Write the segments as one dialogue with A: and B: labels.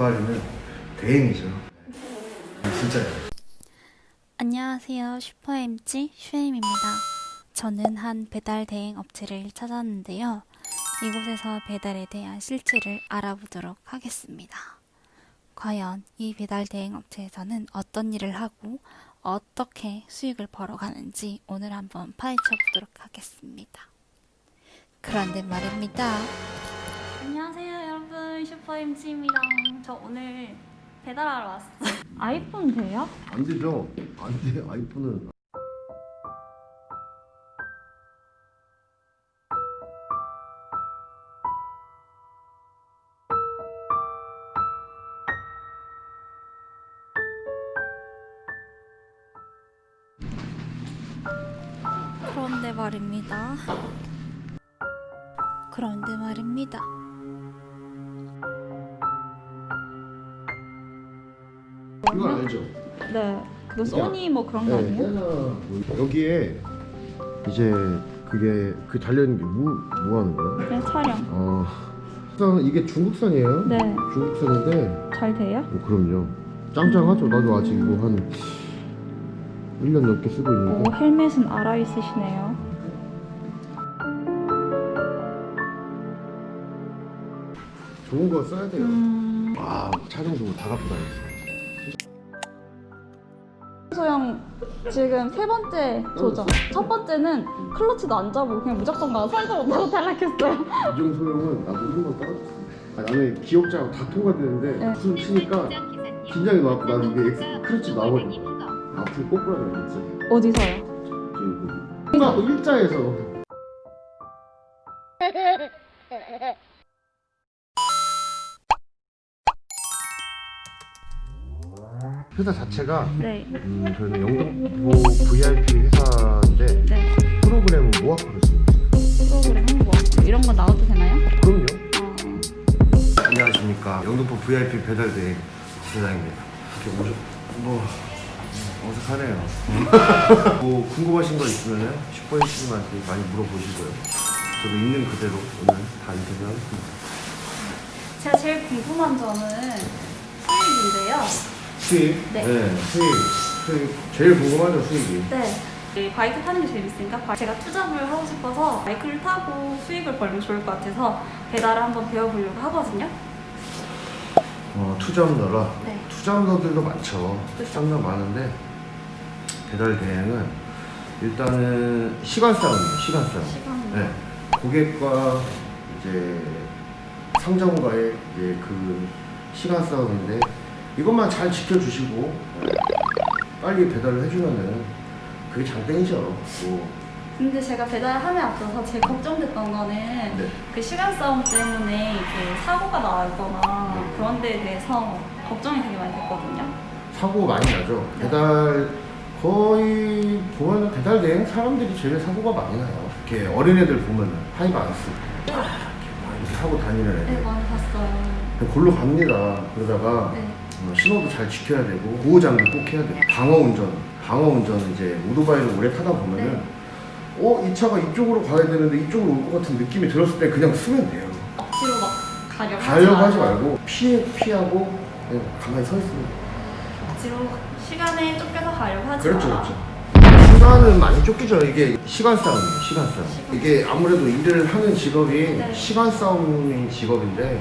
A: 반바리는 대행이죠. 진짜요.
B: 안녕하세요. 슈퍼MG 슈엠입니다. 저는 한 배달 대행 업체를 찾았는데요. 이곳에서 배달에 대한 실체를 알아보도록 하겠습니다. 과연 이 배달 대행 업체에서는 어떤 일을 하고 어떻게 수익을 벌어가는지 오늘 한번 파헤쳐 보도록 하겠습니다. 그런데 말입니다. 안녕하세요, 여러분. 슈퍼MG입니다. 저 오늘 배달하러 왔어요. 아이폰 돼요?
A: 안 되죠. 안 돼. 아이폰은.
B: 그런데 말입니다. 그런데 말입니다.
A: 알죠?
C: 네. 그거 소니 뭐 그런 거
A: 네.
C: 아니에요?
A: 여기에 이제 그게 그 달려 있는 게 뭐 뭐 하는 거야?
C: 그냥 촬영.
A: 어. 국산 이게 중국산이에요.
C: 네.
A: 중국산인데
C: 잘 돼요?
A: 뭐 그럼요. 짱짱하죠. 나도 아직 이거 한 1년 넘게 쓰고
C: 오,
A: 있는데.
C: 헬멧은 알아 있으시네요.
A: 좋은 거 써야 돼요.
C: 음.
A: 와, 촬영 도구 다 갖고 다녔어.
C: 소영 지금 세 번째 도전. 첫 번째는 클러치도 안 잡고 그냥 무작정 가 살도 못하고 탈락했어요.
A: 이종 소형은 나도 한 번 떨어졌어. 아, 나는 기억자하고 다 통과되는데
C: 네.
A: 무슨 치니까 긴장이 나고 나는 이게 엑스 크러치 나버려. 앞으로 꼬꾸라져 있어.
C: 어디서요?
A: 통과 일자에서. 회사 자체가
C: 네.
A: 음, 저희는 영등포 VIP 회사인데
C: 네.
A: 프로그램은 모아프로 쓰고 있어요.
C: 프로그램 홍보. 이런 거 나와도 되나요?
A: 그럼요.
C: 어.
A: 안녕하십니까 영등포 VIP 배달대 지사장입니다. 이렇게 오셔 뭐 어색하네요. 뭐 궁금하신 거 있으면 슈퍼에이씨님한테 많이 물어보시고요. 저도 있는 그대로 오늘 다 인터뷰하겠습니다.
B: 제가 제일 궁금한 점은 수익인데요.
A: 수익?
B: 네.
A: 수익. 수익. 제일 궁금하죠 수익이.
B: 네. 네, 바이크 타는 게 재밌으니까 제가 투잡을 하고 싶어서 바이크를 타고 수익을 벌면 좋을 것 같아서 배달을 한번 배워보려고 하거든요.
A: 어, 투자운더라.
B: 네.
A: 투자운더들도 많죠.
B: 그쵸.
A: 상당 많은데 배달 대행은 일단은 시간 싸움이에요. 시간 싸움.
B: 시간.
A: 네. 고객과 이제 상점과의 이제 그 시간 싸움인데 이것만 잘 지켜주시고 네, 빨리 배달을 해주면은 그게 장땡이죠. 뭐,
B: 근데 제가 배달함에 앞서서 제일 걱정됐던 거는
A: 네.
B: 그 시간 싸움 때문에 이제 사고가 나거나
A: 네.
B: 그런 데에 대해서 걱정이 되게 많이 됐거든요.
A: 사고 많이 나죠.
B: 네.
A: 배달 거의 보면은 배달 대행 사람들이 제일 사고가 많이 나요. 이렇게 어린애들 보면은 하이브 안 쓰고 이렇게 막 이렇게 하고 다니는 애들.
B: 네, 많이 봤어요.
A: 골로 갑니다. 그러다가
B: 네.
A: 어, 신호도 잘 지켜야 되고 보호장비 꼭 해야 돼요. 방어 운전, 방어 운전 이제 오토바이를 오래 타다 보면은
B: 네.
A: 어 이 차가 이쪽으로 가야 되는데 이쪽으로 올 것 같은 느낌이 들었을 때 그냥 쓰면 돼요.
B: 억지로 막 가려고
A: 가려고 하지
B: 말고
A: 피해 피하고 그냥 가만히 서 있으면 돼요.
B: 억지로 시간에 쫓겨서 가려고 하지
A: 그렇죠,
B: 마.
A: 그렇죠. 시간은 많이 쫓기죠. 이게 시간 싸움이에요. 시간 싸움.
B: 시간.
A: 이게 아무래도 일을 하는 직업이
B: 네.
A: 시간 싸움인 직업인데,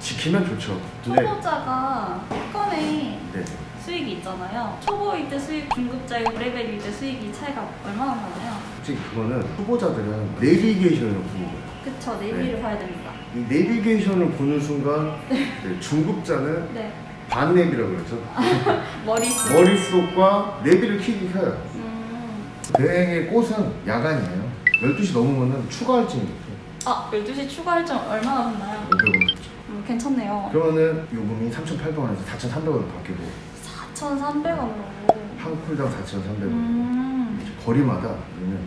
A: 지키면 좋죠.
B: 초보자가 한 건에
A: 네.
B: 수익이 있잖아요. 초보일 때 수익, 중급자일 레벨일 때 수익이 차이가 얼마나 나나요?
A: 솔직히 그거는 후보자들은 내비게이션을 보는 거예요.
B: 그쵸, 내비를 봐야 됩니다.
A: 이 내비게이션을 보는 순간 이제 중급자는
B: 네.
A: 반내비라고 그러죠.
B: 머릿속.
A: 머릿속과 내비를 키기 켜요.
B: 음.
A: 대행의 꽃은 야간이에요. 12시 넘으면 추가 할증이 있어요.
B: 아, 12시 추가 할증 얼마나 받나요?
A: 500원.
B: 음, 괜찮네요.
A: 그러면은 요금이 3,800원에서 4,300원으로 바뀌고
B: 4,300원으로.
A: 한 콜당 4,300원.
B: 음.
A: 거리마다 그러면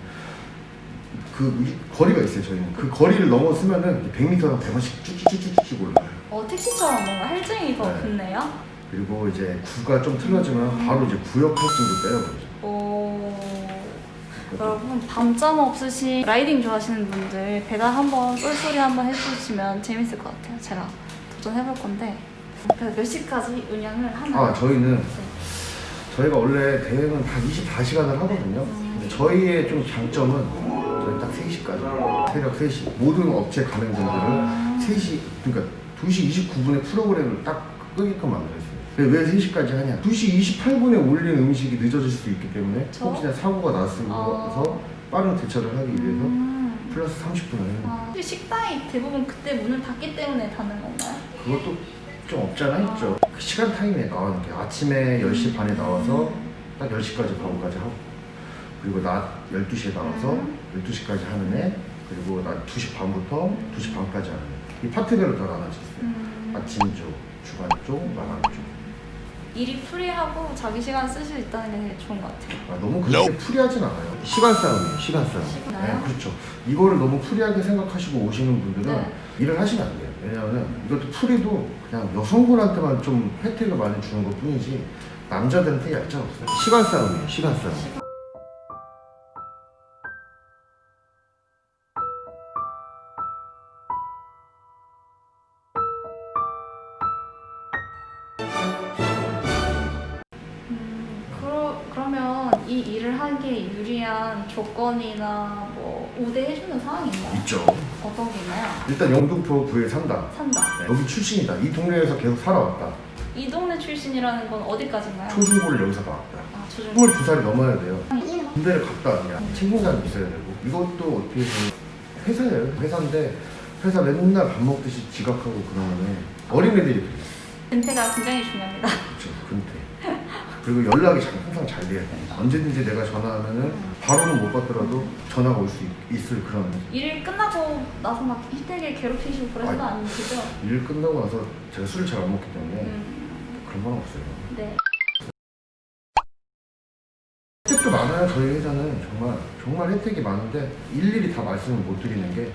A: 그 위- 거리가 있어요. 저희는 그 거리를 넘어서면은 100m당 100원씩 쭉쭉쭉쭉 올라요.
B: 어, 택시처럼 뭔가 할증이 더
A: 네.
B: 붙네요.
A: 그리고 이제 구가 좀 틀어지면
B: 음.
A: 바로 이제 구역 할증도 때려버리죠.
B: 오. 여러분 밤잠 없으신 라이딩 좋아하시는 분들 배달 한번 쏠쏠이 한번 해주시면 재밌을 것 같아요. 제가
C: 도전해볼 건데 그래서 몇 시까지 운영을 하나요?
A: 아 저희는
C: 네.
A: 저희가 원래 대회는 다 24시간을 하거든요. 근데 저희의 좀 장점은 저희 딱 3시까지 새벽 3시 모든 업체 가맹점들을 3시 그러니까 2시 29분에 프로그램을 딱 끄게끔 만들었어요. 근데 왜 3시까지 하냐? 2시 28분에 올린 음식이 늦어질 수도 있기 때문에
C: 저?
A: 혹시나 사고가 났어서
C: 어.
A: 빠른 대처를 하기 위해서
C: 음.
A: 플러스 30분을
C: 아, 식당이 대부분 그때 문을 닫기 때문에 닫는 건가요?
A: 그것도 좀 없잖아 있죠. 그 시간 타임에 나오는 게 아침에 10시 반에 나와서 딱 10시까지 반까지 하고 그리고 낮 12시에 나와서
C: 음.
A: 12시까지 하는 애 그리고 낮 2시 반부터 2시 반까지 하는 애. 이 파트별로 다 나눠져 있어요.
C: 음.
A: 아침 쪽, 주간 쪽, 마감 쪽.
C: 일이 프리하고 자기 시간 쓸 수 있다는 게 좋은 것 같아요.
A: 아, 너무 그렇게 프리하진 않아요. 시간 싸움이에요, 시간 싸움. 네, 그렇죠. 이거를 너무 프리하게 생각하시고 오시는 분들은
C: 네.
A: 일을 하시면 안 돼요. 왜냐하면 이것도 프리도 그냥 여성분한테만 좀 혜택을 많이 주는 것 뿐이지 남자들한테 얄짤 없어요. 시간 싸움이에요, 시간 싸움.
C: 음, 조건이나 뭐 우대해주는 상황이 있나요?
A: 있죠.
C: 어떤 게 있나요?
A: 일단 영등포 구에 산다.
C: 산다.
A: 네, 여기 출신이다. 이 동네에서 계속 살아왔다.
C: 이 동네 출신이라는 건 어디까지인가요?
A: 초중고를 여기서 나왔다.
C: 아, 초중.
A: 22살이 넘어야 돼요. 군대를 갔다 왔냐. 책임감이 있어야 되고. 이것도 어떻게 보면 회사예요. 회사인데 회사 맨날 밥 먹듯이 지각하고 그러면 어린애들이 그래요.
C: 은퇴가 굉장히 중요합니다.
A: 그렇죠. 근데 그리고 연락이 잘- 항상 잘 돼야 돼. 언제든지 내가 전화하면은 바로는 못 받더라도 전화가 올 수 있을 그런
C: 일 끝나고 나서 막 힘들게 괴롭히시고 그러지는
A: 아니.
C: 않으시죠?
A: 일 끝나고 나서 제가 술을 잘 안 먹기 때문에
C: 음,
A: 그런 건 없어요.
C: 네.
A: 혜택도 많아요. 저희 회사는 정말 정말 혜택이 많은데 일일이 다 말씀을 못 드리는 게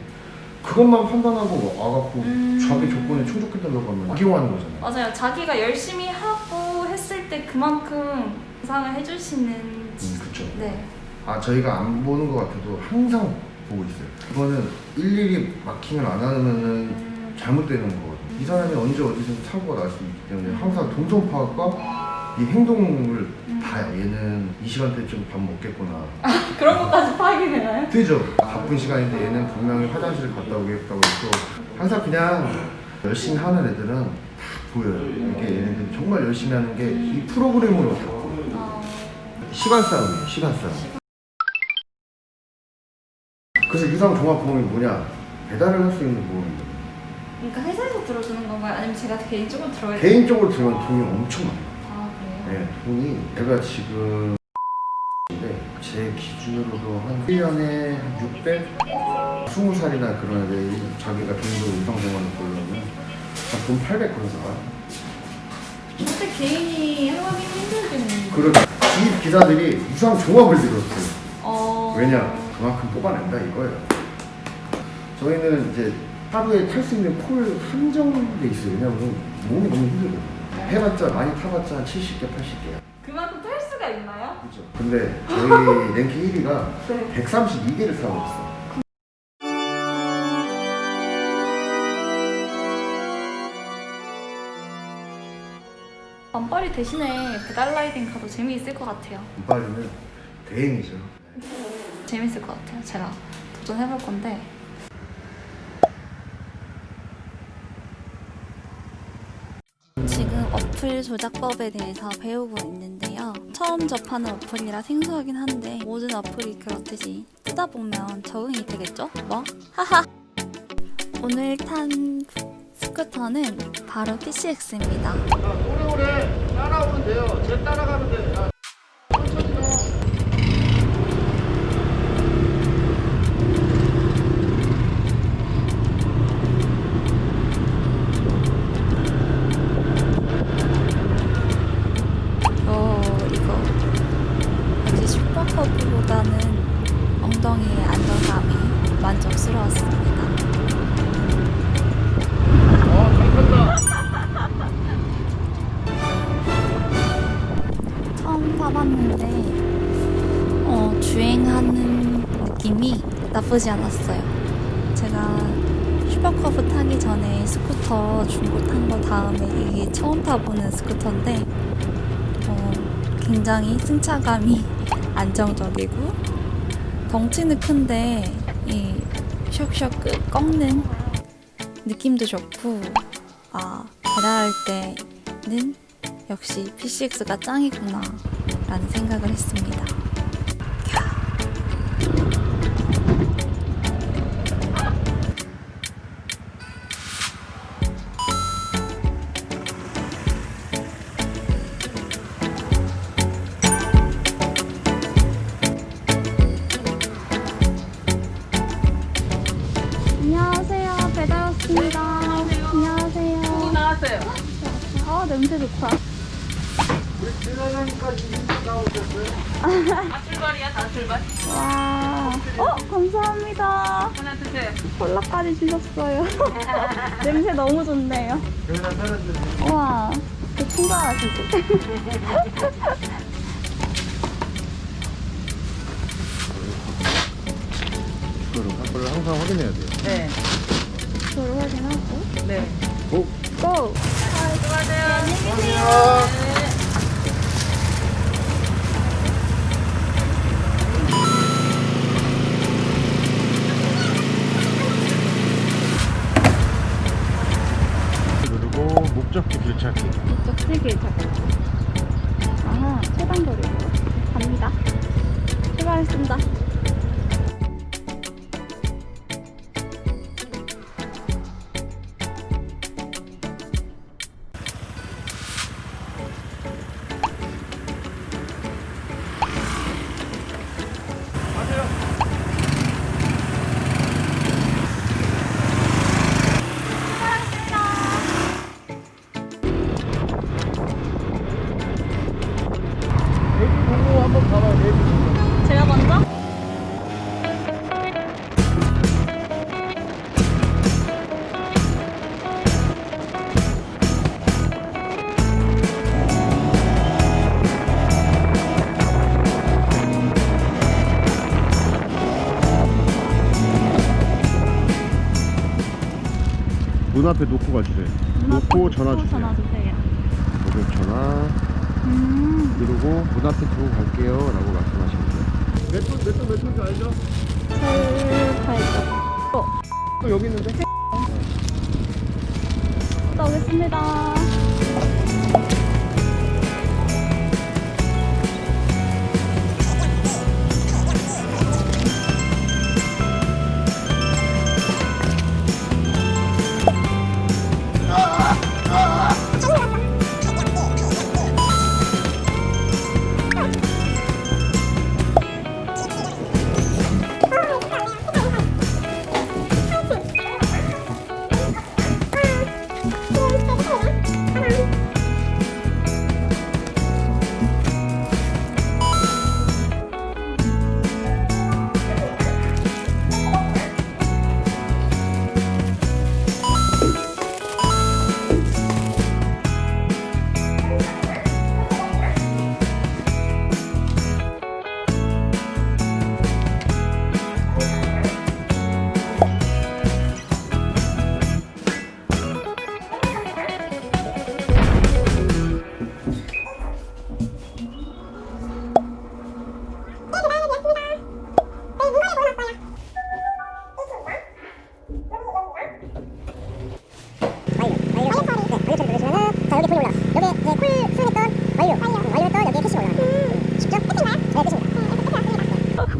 A: 그것만 판단하고 와갖고
C: 음.
A: 자기 조건에 충족해달라고 하면 악용하는 거잖아요.
C: 맞아요. 자기가 열심히 하고 했을 때 그만큼 보상을 해주시는.
A: 음, 그쵸.
C: 네.
A: 아 저희가 안 보는 것 같아도 항상 보고 있어요. 그거는 일일이 마킹을 안 하면은
C: 음,
A: 잘못되는 거거든요. 이 사람이 언제 어디서 사고가 날 수 있기 때문에 항상 동선 파악과 이 행동을
C: 음.
A: 봐요. 얘는 이 시간대쯤 밥 먹겠구나.
C: 그런 것까지 파악이 되나요?
A: 되죠. 바쁜 시간인데 얘는 분명히 화장실 갔다 오겠다고 했고 항상 그냥 열심히 하는 애들은 다 보여요. 이게 얘네들 정말 열심히 하는 게 이 프로그램으로 다 보여요.
C: 어,
A: 시간 싸움이에요. 시간 싸움. 그래서 유상 종합보험이 뭐냐? 배달을 할 수 있는 보험입니다.
C: 그러니까 회사에서 들어주는 건가요? 아니면 제가 개인적으로 들어야 돼요?
A: 개인적으로 들면 돈이 엄청 많아요. 네, 돈이 제가 지금 근데 제 기준으로도 한 1년에 한 600? 20살이나 그런 애들이 자기가 돈도 유상공원을 보려면 돈800 그런 사람?
C: 그때 개인이 하기 힘들겠네요.
A: 그런 주입 기사들이 유상 종합을 들었어요.
C: 어...
A: 왜냐? 그만큼 뽑아낸다 이거예요. 저희는 이제 하루에 탈 수 있는 콜 한정돼 있어요. 왜냐면 몸이 너무 힘들거든요 해봤자 많이 타봤자 한 70개 80개야
C: 그만큼 탈 수가 있나요?
A: 그죠 근데 저희 랭킹 1위가
C: 네.
A: 132개를 사고 있어
C: 반팔이 대신에 배달 라이딩 가도 재미있을 것 같아요.
A: 이빨이는 대행이죠
C: 재밌을 것 같아요. 제가 도전해볼 건데
B: 지금 어플 조작법에 대해서 배우고 있는데요. 처음 접하는 어플이라 생소하긴 한데 모든 어플이 그렇듯이 쓰다 보면 적응이 되겠죠? 뭐? 하하! 오늘 탄 스쿠터는 바로 PCX입니다.
A: 오래오래 따라오면 돼요 제 따라가면 돼요
B: 슈퍼컵보다는 엉덩이의 안정감이 만족스러웠습니다. 처음 타봤는데 어, 주행하는 느낌이 나쁘지 않았어요. 제가 슈퍼커브 타기 전에 스쿠터 중고 탄 거 다음에 이게 처음 타보는 스쿠터인데 어, 굉장히 승차감이 안정적이고 덩치는 큰데 이 슉슉 끄- 꺾는 느낌도 좋고 아 배달할 때는 역시 PCX가 짱이구나 라는 생각을 했습니다.
C: 콜라까지 주셨어요. 냄새 너무 좋네요. 와, 그 충전하시지?
A: 그거를 그걸 항상 확인해야 돼요.
D: 네.
C: 저를 확인하고.
D: 네.
A: 고!
C: 고!
A: 그리고 문 앞에 놓고 가주세요. 놓고 전화 주세요.
C: 전화 주세요.
A: 고객 전화.
C: 음,
A: 그리고 문 앞에 두고 갈게요. 라고 말씀하시면 돼요. 몇 톤, 몇 톤, 몇 톤인지 알죠?
C: 제일 발전.
A: 또 여기 있는데?
C: 갔다 오겠습니다.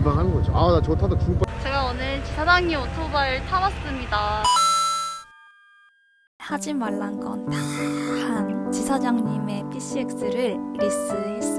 A: 금방 하는 거죠. 아, 나 저거 타다 죽을 뻔.
C: 제가 오늘 지사장님 오토바이를 타봤습니다.
B: 하지 말란 건 다 한 지사장님의 PCX를 리스했습니다.